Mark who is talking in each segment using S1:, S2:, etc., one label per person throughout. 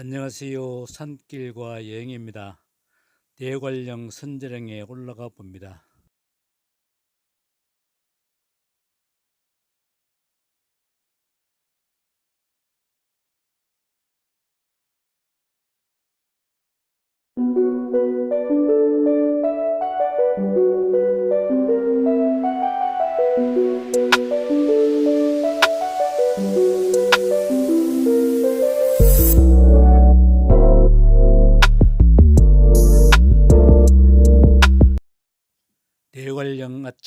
S1: 안녕하세요. 산길과 여행입니다. 대관령 선제령에 올라가 봅니다.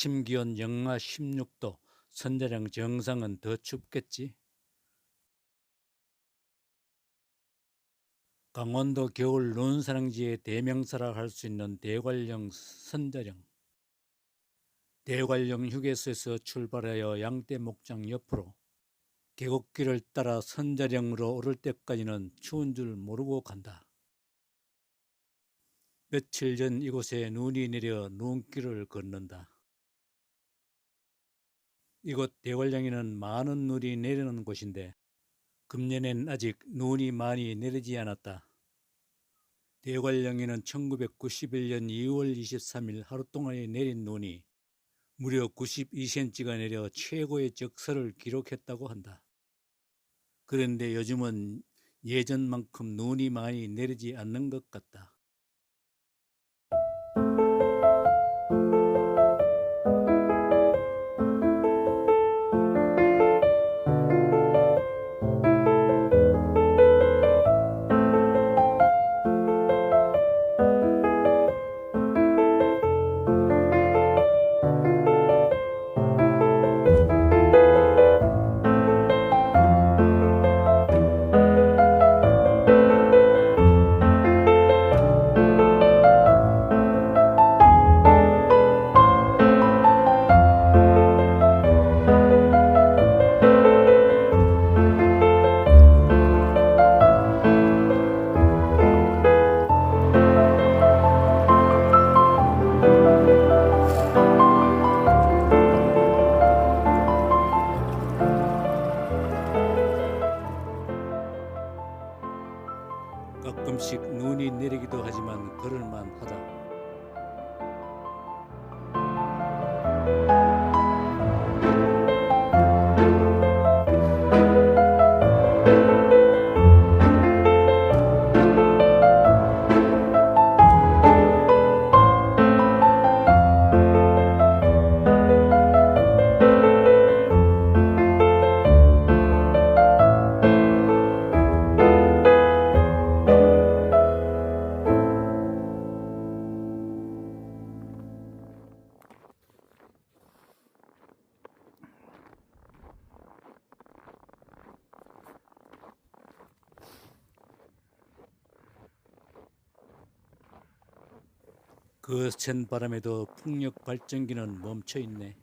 S1: 아침 기온 영하 16도, 선제령 정상은 더 춥겠지? 강원도 겨울 눈사랑지의 대명사라 할 수 있는 대관령 선제령. 대관령 휴게소에서 출발하여 양떼 목장 옆으로 계곡길을 따라 선자령으로 오를 때까지는 추운 줄 모르고 간다. 며칠 전 이곳에 눈이 내려 눈길을 걷는다. 이곳 대관령에는 많은 눈이 내리는 곳인데 금년엔 아직 눈이 많이 내리지 않았다. 대관령에는 1991년 2월 23일 하루 동안에 내린 눈이 무려 92cm가 내려 최고의 적설을 기록했다고 한다. 그런데 요즘은 예전만큼 눈이 많이 내리지 않는 것 같다. 거센 바람에도 풍력 발전기는 멈춰 있네.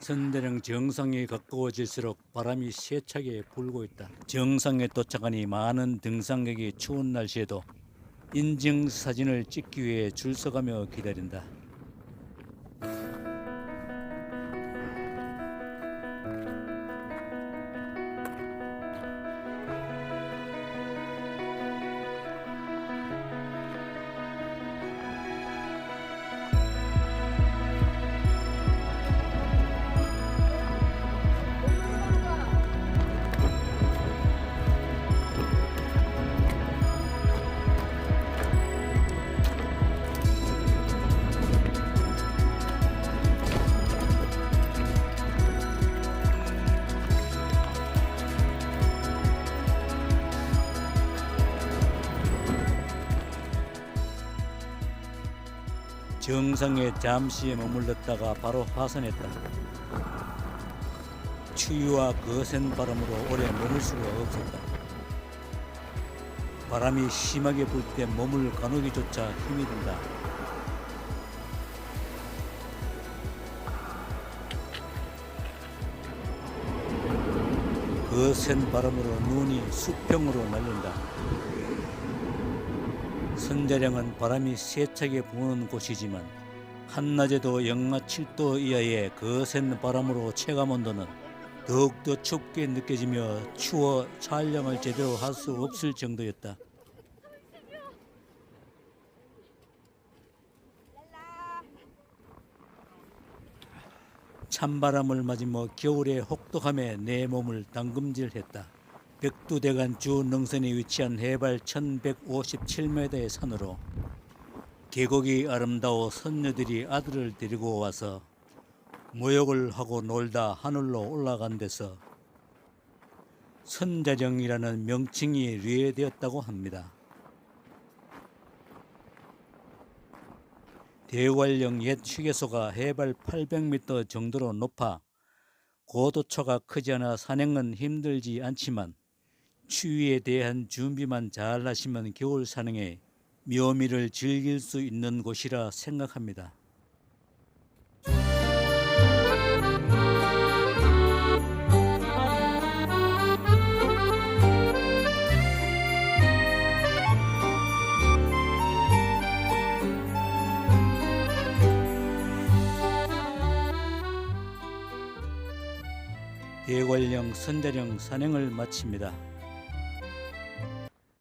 S1: 선대령 정상에 가까워질수록 바람이 세차게 불고 있다. 정상에 도착하니 많은 등산객이 추운 날씨에도 인증 사진을 찍기 위해 줄 서가며 기다린다. 정상에 잠시 머물렀다가 바로 하산했다. 추위와 거센 바람으로 오래 머물 수가 없었다. 바람이 심하게 불 때 몸을 가누기조차 힘이 든다. 거센 바람으로 눈이 수평으로 날린다. 선자령은 바람이 세차게 부는 곳이지만 한낮에도 영하 7도 이하의 거센 바람으로 체감 온도는 더욱더 춥게 느껴지며 추워 촬영을 제대로 할 수 없을 정도였다. 찬바람을 맞으며 겨울의 혹독함에 내 몸을 당금질했다. 백두대간 주 능선에 위치한 해발 1157m의 산으로 계곡이 아름다워 선녀들이 아들을 데리고 와서 모욕을 하고 놀다 하늘로 올라간 데서 선자령이라는 명칭이 유래되었다고 합니다. 대관령 옛 휴게소가 해발 800m 정도로 높아 고도초가 크지 않아 산행은 힘들지 않지만 추위에 대한 준비만 잘 하시면 겨울 산행에 묘미를 즐길 수 있는 곳이라 생각합니다. 대관령 선자령 산행을 마칩니다.